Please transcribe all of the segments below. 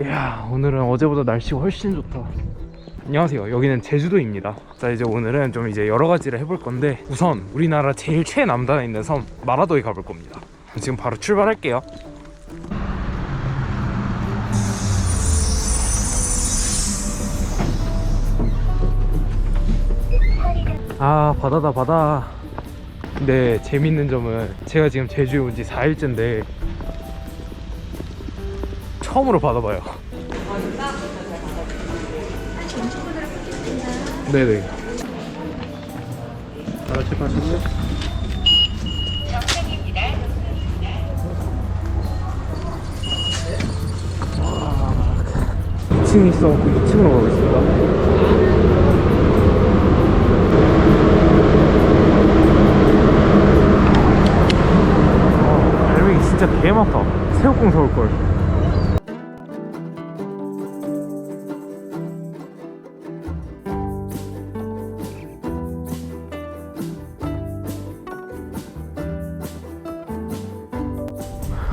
이야 오늘은 어제보다 날씨가 훨씬 좋다. 안녕하세요. 여기는 제주도입니다. 자 이제 오늘은 좀 이제 여러 가지를 해볼 건데 우선 우리나라 제일 최남단에 있는 섬 마라도에 가볼 겁니다. 지금 바로 출발할게요 아 바다다 바다. 근데 재밌는 점은 제가 지금 제주에 온 지 4일째인데 처음으로 받아봐요. 네네. 다 출발하셨어요? 와, 2층 있어갖고 2층으로 가고 있습니다 아, 갈매기 진짜 개 많다. 새우깡 사올걸.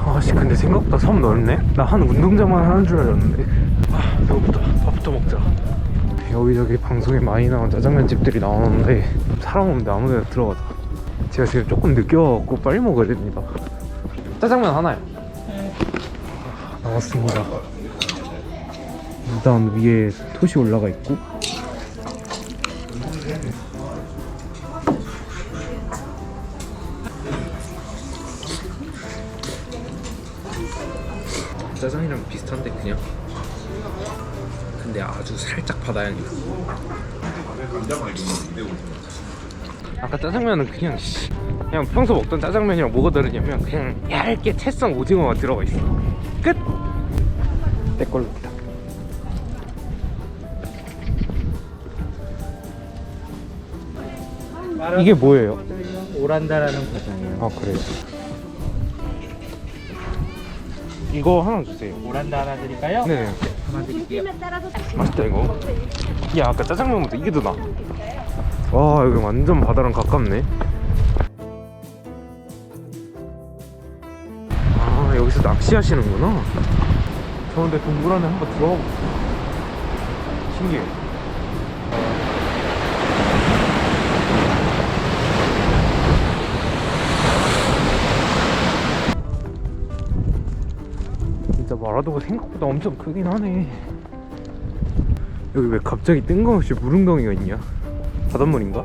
아씨 근데 생각보다 섬 넓네? 나 한 운동장만 하는 줄 알았는데. 아 배고프다. 밥부터 먹자. 여기저기 방송에 많이 나온 짜장면 집들이 나오는데 사람 없는데 아무 데나 들어가자. 제가 지금 조금 늦게 와갖고 빨리 먹어야 됩니다 짜장면 하나요? 아, 나왔습니다. 일단 위에 톳이 올라가 있고. 짜장이랑 비슷한데 그냥? 근데 아주 살짝 바다향이 아까 짜장면은 그냥 씨, 그냥 평소 먹던 짜장면이랑 뭐가 다르냐면 그냥 얇게 채썬 오징어가 들어가 있어 끝! 내 걸로 다 이게 뭐예요? 오란다라는 과정이에요. 아 그래요 이거 하나 주세요 오란다 하나 드릴까요? 네네 하나 드릴게요. 맛있다 이거 야 아까 짜장면보다 이게 더 나아 와 여기 완전 바다랑 가깝네. 아 여기서 낚시하시는구나. 저 근데 동굴 안에 한번 들어가 볼게요 신기해. 진짜 마라도가 생각보다 엄청 크긴 하네. 여기 왜 갑자기 뜬금없이 물웅덩이가 있냐? 바닷물인가?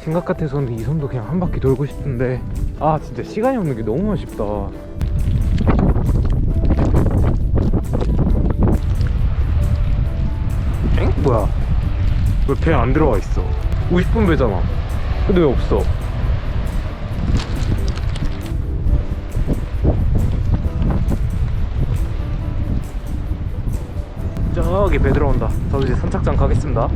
생각 같아서는 이 섬도 그냥 한 바퀴 돌고 싶은데 아 진짜 시간이 없는 게 너무 아쉽다 엥? 뭐야 왜 배 안 들어와 있어 50분 배잖아 근데 왜 없어 저기 배 들어온다. 저 이제 선착장 가겠습니다.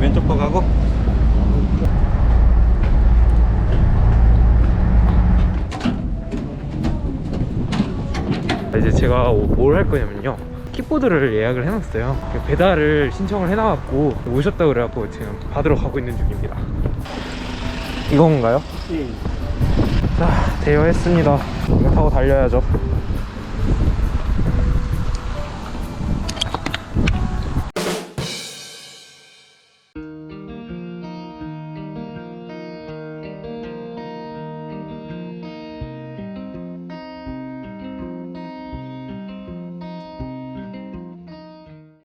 왼쪽 거 가고. 이제 제가 뭘 할 거냐면요. 킥보드를 예약을 해놨어요. 배달을 신청을 해놔갖고 오셨다 그래갖고 지금 받으러 가고 있는 중입니다. 이건가요? 자, 대여했습니다. 이거 타고 달려야죠.